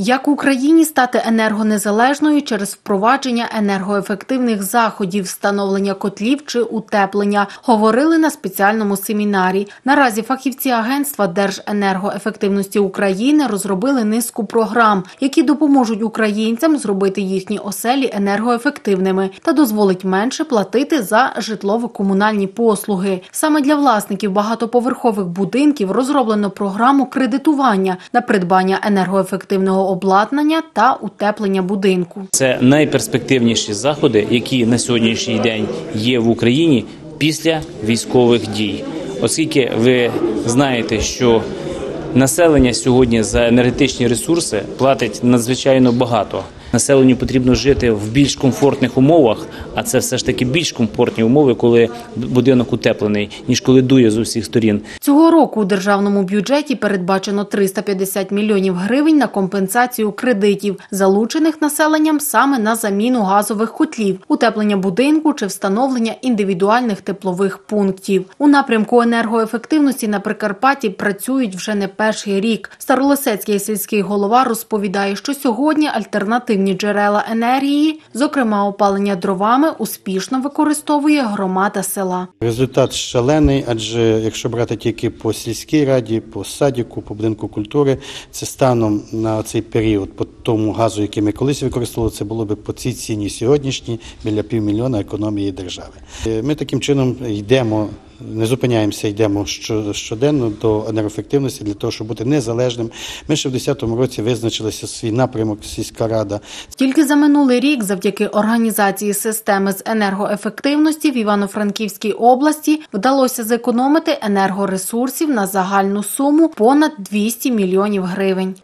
Як Україні стати енергонезалежною через впровадження енергоефективних заходів, встановлення котлів чи утеплення, говорили на спеціальному семінарі. Наразі фахівці агентства Держенергоефективності України розробили низку програм, які допоможуть українцям зробити їхні оселі енергоефективними та дозволить менше платити за житлово-комунальні послуги. Саме для власників багатоповерхових будинків розроблено програму кредитування на придбання енергоефективного обладнання та утеплення будинку. Це найперспективніші заходи, які на сьогоднішній день є в Україні після військових дій, оскільки ви знаєте, що населення сьогодні за енергетичні ресурси платить надзвичайно багато. Населенню потрібно жити в більш комфортних умовах, а це все ж таки більш комфортні умови, коли будинок утеплений, ніж коли дує з усіх сторін. Цього року у державному бюджеті передбачено 350 мільйонів гривень на компенсацію кредитів, залучених населенням саме на заміну газових котлів, утеплення будинку чи встановлення індивідуальних теплових пунктів. У напрямку енергоефективності на Прикарпатті працюють вже не перший рік. Старолосецький сільський голова розповідає, що сьогодні альтернативні джерела енергії, зокрема опалення дровами, успішно використовує громада села. Результат шалений, адже якщо брати тільки по сільській раді, по садіку, по будинку культури, це станом на цей період, по тому газу, який ми колись використовували, це було би по цій ціні сьогоднішній біля півмільйона економії держави. Ми таким чином йдемо. Не зупиняємося, йдемо що- щоденно до енергоефективності для того, щоб бути незалежним. Ми ще в 2010 році визначилися свій напрямок, сільська рада. Тільки за минулий рік, завдяки організації системи з енергоефективності в Івано-Франківській області вдалося зекономити енергоресурсів на загальну суму понад 200 мільйонів гривень.